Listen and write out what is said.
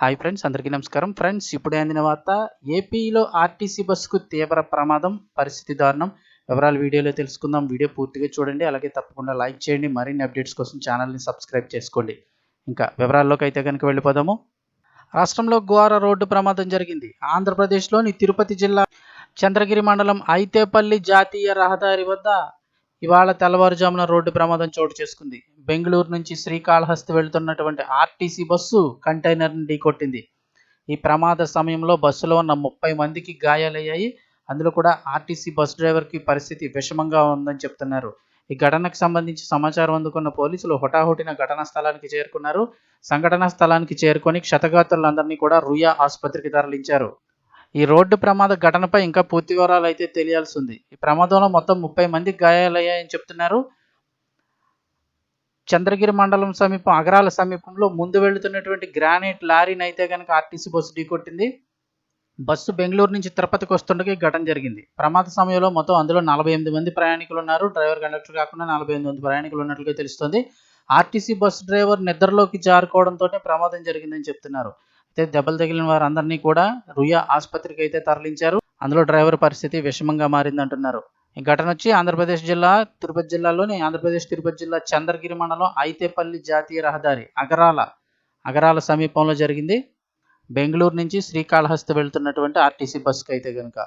Hi friends అందరికీ నమస్కారం. Friends ఇప్పుడే అందిన వార్త ఏపీలో ఆర్టీసీ బస్సుకు తీవ్ర ప్రమాదం పరిస్థితి దారుణం. వివరాలు వీడియోలో తెలుసుకుందాం. వీడియో పూర్తిగా చూడండి. అలాగే తప్పకుండా లైక్ చేయండి. మరిన్ని అప్డేట్స్ కోసం ఛానల్ని సబ్స్క్రైబ్ చేసుకోండి. ఇంకా వివరాల్లోకి అయితే కనుక వెళ్ళిపోదాము. రాష్ట్రంలో ఘోర రోడ్డు ప్రమాదం జరిగింది. ఆంధ్రప్రదేశ్లోని తిరుపతి జిల్లా చంద్రగిరి మండలం ఐతేపల్లి జాతీయ రహదారి వద్ద ఇవాళ తెల్లవారుజామున రోడ్డు ప్రమాదం చోటు చేసుకుంది. బెంగళూరు నుంచి శ్రీకాళహస్తి వెళ్తున్నటువంటి ఆర్టీసీ బస్సు కంటైనర్ని ఢీకొట్టింది. ఈ ప్రమాద సమయంలో బస్సులో ఉన్న ముప్పై మందికి గాయాలయ్యాయి. అందులో కూడా ఆర్టీసీ బస్ డ్రైవర్కి పరిస్థితి విషమంగా ఉందని చెప్తున్నారు. ఈ ఘటనకు సంబంధించి సమాచారం అందుకున్న పోలీసులు హుటాహుటిన ఘటనా స్థలానికి చేరుకున్నారు. సంఘటనా స్థలానికి చేరుకొని క్షతగాత్రులందరినీ కూడా రుయా ఆసుపత్రికి తరలించారు. ఈ రోడ్డు ప్రమాద ఘటనపై ఇంకా పూర్తి వివరాలు అయితే తెలియాల్సి ఉంది ఈ ప్రమాదంలో మొత్తం ముప్పై మంది గాయాలయ్యాయని చెప్తున్నారు. చంద్రగిరి మండలం సమీపం అగరాల సమీపంలో ముందు వెళుతున్నటువంటి గ్రానైట్ లారీని అయితే కనుక ఆర్టీసీ బస్సు ఢీకొట్టింది. బస్సు బెంగళూరు నుంచి తిరుపతికి వస్తుండగా ఈ ఘటన జరిగింది. ప్రమాద సమయంలో మొత్తం అందులో నలభై ఎనిమిది మంది ప్రయాణికులు ఉన్నారు డ్రైవర్ కండక్టర్ కాకుండా నలభై ఎనిమిది మంది ప్రయాణికులు ఉన్నట్లుగా తెలుస్తోంది. ఆర్టీసీ బస్సు డ్రైవర్ నిద్రలోకి జారుకోవడంతో ప్రమాదం జరిగిందని చెప్తున్నారు. అయితే దెబ్బలు తగిలిన వారందరినీ కూడా రుయా ఆసుపత్రికి అయితే తరలించారు. అందులో డ్రైవర్ పరిస్థితి విషమంగా మారిందంటున్నారు. ఈ ఘటన వచ్చి ఆంధ్రప్రదేశ్ జిల్లా తిరుపతి జిల్లాలోని ఆంధ్రప్రదేశ్ తిరుపతి జిల్లా చంద్రగిరి మండలం ఐతేపల్లి జాతీయ రహదారి అగరాల అగరాల సమీపంలో జరిగింది. బెంగళూరు నుంచి శ్రీకాళహస్తి వెళ్తున్నటువంటి ఆర్టీసీ బస్సుకి అయితే కనుక